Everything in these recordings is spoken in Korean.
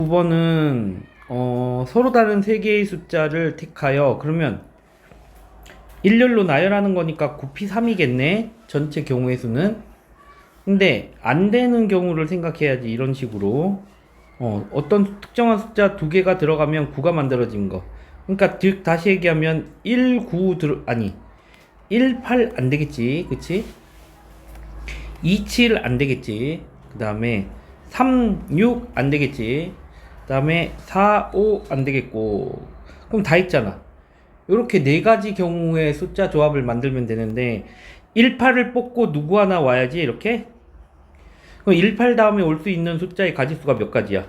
9번은 어, 서로 다른 세 개의 숫자를 택하여 그러면 일렬로 나열하는 거니까 곱이 3이겠네 전체 경우의 수는. 근데 안 되는 경우를 생각해야지 이런 식으로. 어, 어떤 특정한 숫자 두 개가 들어가면 9가 만들어진 거. 그러니까 즉 다시 얘기하면 1, 9 들어 아니 1, 8 안 되겠지 그치? 2, 7 안 되겠지. 그 다음에 3, 6 안 되겠지. 그 다음에 4, 5 안 되겠고. 그럼 다 있잖아. 이렇게 네 가지 경우의 숫자 조합을 만들면 되는데 1, 8을 뽑고 누구 하나 와야지 이렇게? 그럼 1, 8 다음에 올 수 있는 숫자의 가지수가 몇 가지야?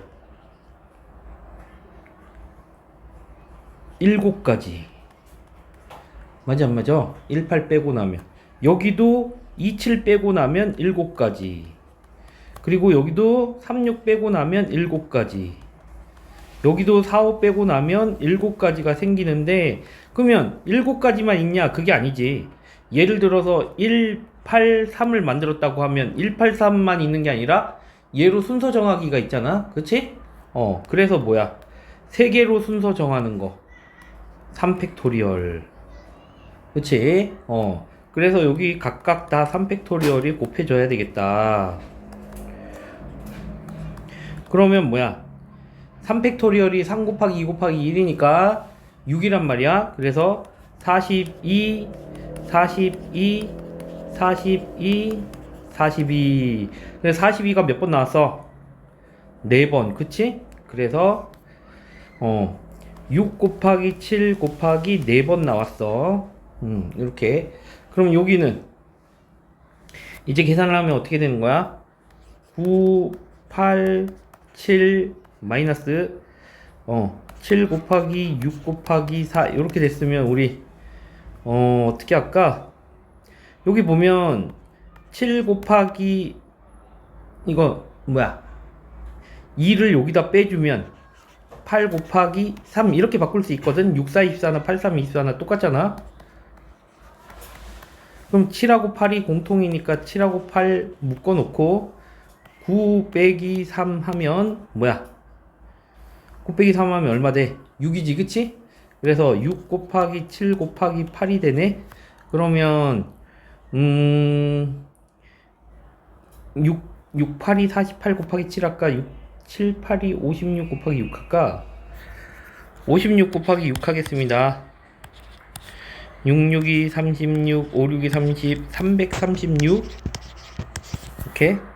7가지. 맞아 안 맞아? 1, 8 빼고 나면. 여기도 2, 7 빼고 나면 7가지. 그리고 여기도 3, 6 빼고 나면 7가지 여기도 4, 5 빼고 나면 7가지가 생기는데 그러면 7가지만 있냐? 그게 아니지. 예를 들어서 1, 8, 3을 만들었다고 하면 1, 8, 3만 있는 게 아니라 얘로 순서 정하기가 있잖아. 그치? 어 그래서 뭐야? 세 개로 순서 정하는 거. 3팩토리얼. 그치? 어 그래서 여기 각각 다 3팩토리얼이 곱해져야 되겠다. 그러면 뭐야 3 팩토리얼이 3 곱하기 2 곱하기 1이니까 6이란 말이야 그래서 42 42 42 42 그래서 42가 몇 번 나왔어? 4번 그치? 그래서 어, 6 곱하기 7 곱하기 4번 나왔어 음, 이렇게 그럼 여기는 이제 계산을 하면 어떻게 되는 거야? 9 8 7 마이너스 어, 7 곱하기 6 곱하기 4 이렇게 됐으면 우리 어, 어떻게 할까? 여기 보면 7 곱하기 이거 뭐야? 2를 여기다 빼주면 8 곱하기 3 이렇게 바꿀 수 있거든. 6, 4, 24나 8, 3, 24나 똑같잖아. 그럼 7하고 8이 공통이니까 7하고 8 묶어놓고 9 빼기 3 하면 뭐야? 9 빼기 3 하면 얼마 돼? 6이지 그치? 그래서 6 곱하기 7 곱하기 8이 되네? 그러면 음... 6, 6, 8이 48 곱하기 7 할까? 6, 7, 8이 56 곱하기 6 할까? 56 곱하기 6 하겠습니다. 6, 6이 36, 5, 6이 30, 336. 이렇게.